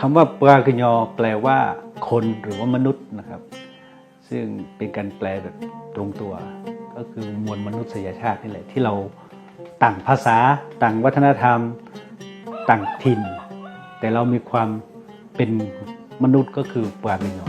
คำว่าปรากญอแปลว่าคนหรือว่ามนุษย์นะครับ ซึ่งเป็นการแปลแบบตรงตัว ก็คือมวลมนุษยชาตินี่แหละที่เราต่างภาษาต่างวัฒนธรรม ต่างถิ่น แต่เรามีความเป็นมนุษย์ก็คือปรากญอ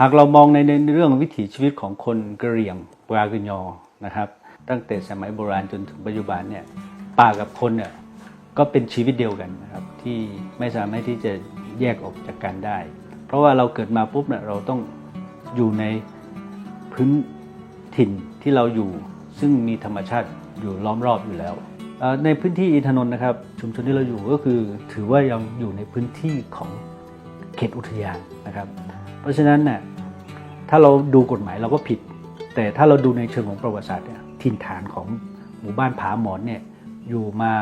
หากเรามองในในเรื่องวิถีชีวิตของคนกะเหรี่ยงปรากญอนะครับตั้งแต่สมัยโบราณจนถึงปัจจุบันเนี่ยป่ากับคนเนี่ยก็เป็นชีวิตเดียวกันนะครับที่ไม่สามารถที่จะแยกออกจากกันได้ เพราะว่าเราเกิดมาปุ๊บเนี่ยเราต้องอยู่ในพื้นถิ่นที่เราอยู่ ซึ่งมีธรรมชาติอยู่ล้อมรอบอยู่แล้ว ในพื้นที่อินทนนท์นะครับ ชุมชนที่เราอยู่ก็คือถือว่ายังอยู่ในพื้นที่ของเขตอุทยานนะครับ ราะฉะนั้นน่ะถ้าเราดูกฎหมายเราก็ผิด แต่ถ้าเราดูในเชิงของประวัติศาสตร์เนี่ยถิ่นฐานของหมู่บ้านผาหมอนเนี่ยอยู่มา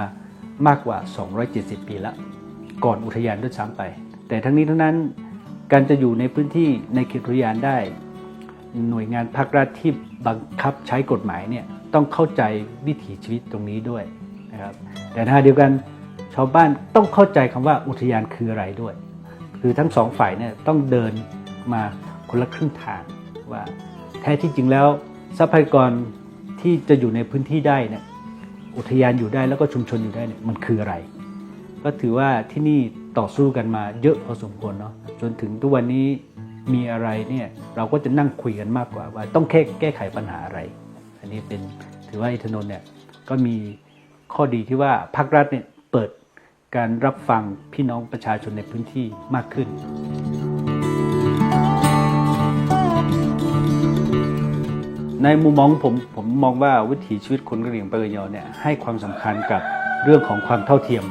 มากกว่า 270 ปีแล้วก่อนอุทยานด้วยซ้ำไป แต่ทั้งนี้ทั้งนั้นการจะอยู่ในพื้นที่ในเขตอุทยานได้ หน่วยงานภาครัฐที่บังคับใช้กฎหมายเนี่ยต้องเข้าใจวิถีชีวิตตรงนี้ด้วยนะครับแต่ในขณะเดียวกันชาวบ้านต้องเข้าใจคำว่าอุทยานคืออะไรด้วย คือทั้งสองฝ่ายเนี่ยต้องเดิน มาคนละครึ่งทางว่าแท้ที่จริงแล้วทรัพยากรที่จะอยู่ในพื้นที่ได้เนี่ยอุทยานอยู่ได้แล้วก็ชุมชนอยู่ได้เนี่ยมันคืออะไร ก็ถือว่าที่นี่ต่อสู้กันมาเยอะพอสมควรเนาะจนถึงทุกวันนี้มีอะไรเนี่ยเราก็จะนั่งคุยกันมากกว่า ว่าต้องแค่แก้ไขปัญหาอะไร อันนี้เป็นถือว่าอิทนนท์เนี่ยก็มีข้อดีที่ว่าภาครัฐเนี่ยเปิดการรับฟังพี่น้องประชาชนในพื้นที่มากขึ้น ในมุมมองผมผมมองว่าวิถีชีวิตคนกะเหรี่ยงปะกะยอเนี่ยให้ความสำคัญกับเรื่องของความเท่าเทียม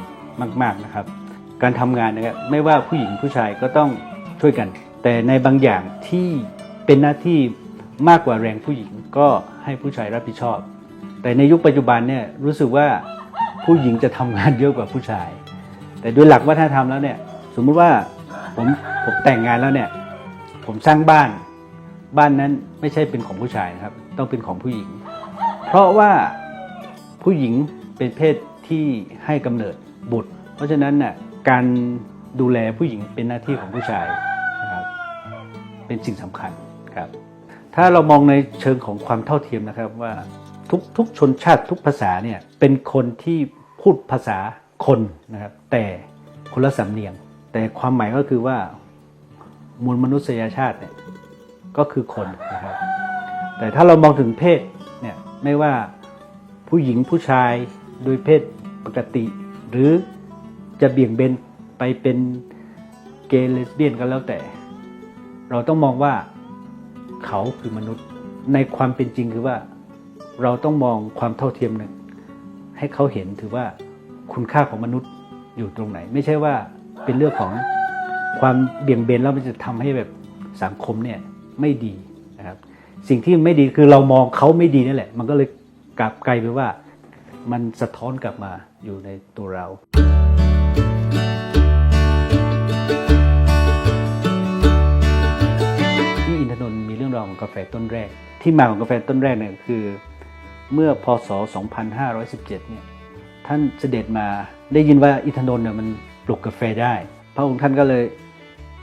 มาก ๆนะครับ การทำงานนะครับไม่ว่าผู้หญิงผู้ชายก็ต้องช่วยกัน แต่ในบางอย่างที่เป็นหน้าที่มากกว่าแรงผู้หญิงก็ให้ผู้ชายรับผิดชอบ แต่ในยุคปัจจุบันเนี่ยรู้สึกว่าผู้หญิงจะทำงานเยอะกว่าผู้ชาย แต่โดยหลักวัฒนธรรมแล้วเนี่ยสมมุติว่าผมผมแต่งงานแล้วเนี่ยผมสร้างบ้าน บ้านนั้นไม่ใช่เป็นของผู้ชายนะครับ ต้องเป็นของผู้หญิง เพราะว่าผู้หญิงเป็นเพศที่ให้กำเนิดบุตร เพราะฉะนั้นน่ะการดูแลผู้หญิงเป็นหน้าที่ของผู้ชายนะครับเป็นสิ่งสำคัญครับ ถ้าเรามองในเชิงของความเท่าเทียมนะครับว่าทุกทุกชนชาติทุกภาษาเนี่ยเป็นคนที่พูดภาษาคนนะครับ แต่คนละสำเนียง แต่ความหมายก็คือว่ามวลมนุษยชาติเนี่ย ก็คือคนนะครับแต่ถ้าเรามองถึงเพศเนี่ยไม่ว่าผู้หญิงผู้ชายโดยเพศปกติ หรือจะเบี่ยงเบนไปเป็นเกย์เลสเบี้ยนก็แล้วแต่ เราต้องมองว่าเขาคือมนุษย์ในความเป็นจริงคือว่า เราต้องมองความเท่าเทียมหนึ่งให้เขาเห็นถือว่าคุณค่าของมนุษย์อยู่ตรงไหน ไม่ใช่ว่าเป็นเรื่องของความเบี่ยงเบนแล้วมันจะทำให้แบบสังคมเนี่ย ไม่ดีนะครับ สิ่งที่ไม่ดีคือเรามองเขาไม่ดีนั่นแหละ มันก็เลยกลับไกลไปว่า มันสะท้อนกลับมาอยู่ในตัวเราที่อินทนนท์มีเรื่องราวของกาแฟต้นแรก ที่มาของกาแฟต้นแรกเนี่ยคือ เมื่อพศ 2517 เนี่ยท่านเสด็จมาได้ยินว่าอินทนนท์เนี่ยมันปลูกกาแฟได้ พระองค์ท่านก็เลย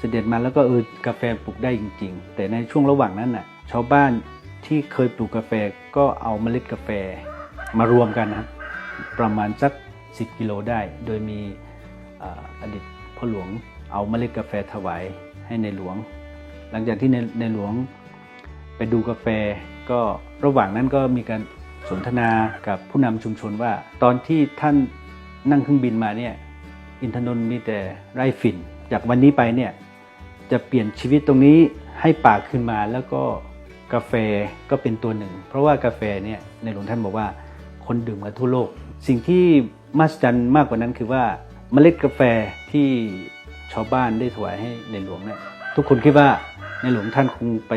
เสด็จมาแล้วก็เออกาแฟปลูกได้จริง ๆ แต่ในช่วงระหว่างนั้นน่ะชาวบ้านที่เคยปลูกกาแฟก็เอาเมล็ดกาแฟมารวมกันนะประมาณสัก 10 กิโลได้ โดยมีอดีตพ่อหลวงเอาเมล็ดกาแฟถวายให้ในหลวง หลังจากที่ในในหลวงไปดูกาแฟก็ระหว่างนั้นก็มีการสนทนากับผู้นำชุมชนว่า ตอนที่ท่านนั่งเครื่องบินมาเนี่ยอินทนนท์มีแต่ไร่ฝิ่น จากวันนี้ไปเนี่ย จะเปลี่ยนชีวิตตรงนี้ให้ป่าขึ้นมาแล้วก็กาแฟก็เป็นตัวหนึ่ง เพราะว่ากาแฟเนี่ยในหลวงท่านบอกว่าคนดื่มกันทั่วโลก สิ่งที่มหัศจรรย์มากกว่านั้นคือว่าเมล็ดกาแฟที่ชาวบ้านได้ถวายให้ในหลวงเนี่ยทุกคนคิดว่าในหลวงท่านคงไป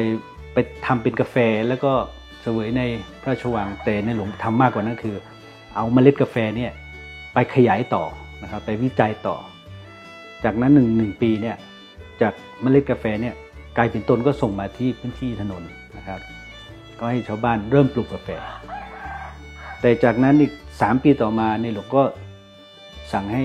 ไปทำเป็นกาแฟแล้วก็เสวยในพระราชวังแต่ในหลวงทำมากกว่านั้นคือ เอาเมล็ดกาแฟเนี่ยไปขยายต่อนะครับไปวิจัยต่อ จากนั้นหนึ่งหนึ่งปีเนี่ย จากเมล็ดกาแฟเนี่ยกลายเป็นต้นก็ส่งมาที่พื้นที่ถนนนะครับ ก็ให้ชาวบ้านเริ่มปลูกกาแฟ แต่จากนั้นอีก 3 ปีต่อมาในหลวงก็สั่งให้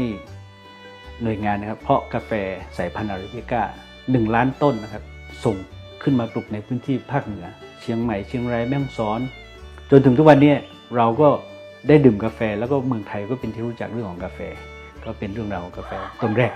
หน่วยงานนะครับ เพาะกาแฟสายพันธุ์อาราบิก้าหนึ่งล้านต้นนะครับ ส่งขึ้นมาปลูกในพื้นที่ภาคเหนือ เชียงใหม่เชียงรายแม่ฮ่องสอน จนถึงทุกวันนี้เราก็ได้ดื่มกาแฟ แล้วก็เมืองไทยก็เป็นที่รู้จักเรื่องของกาแฟ ก็เป็นเรื่องราวของกาแฟต้นแรก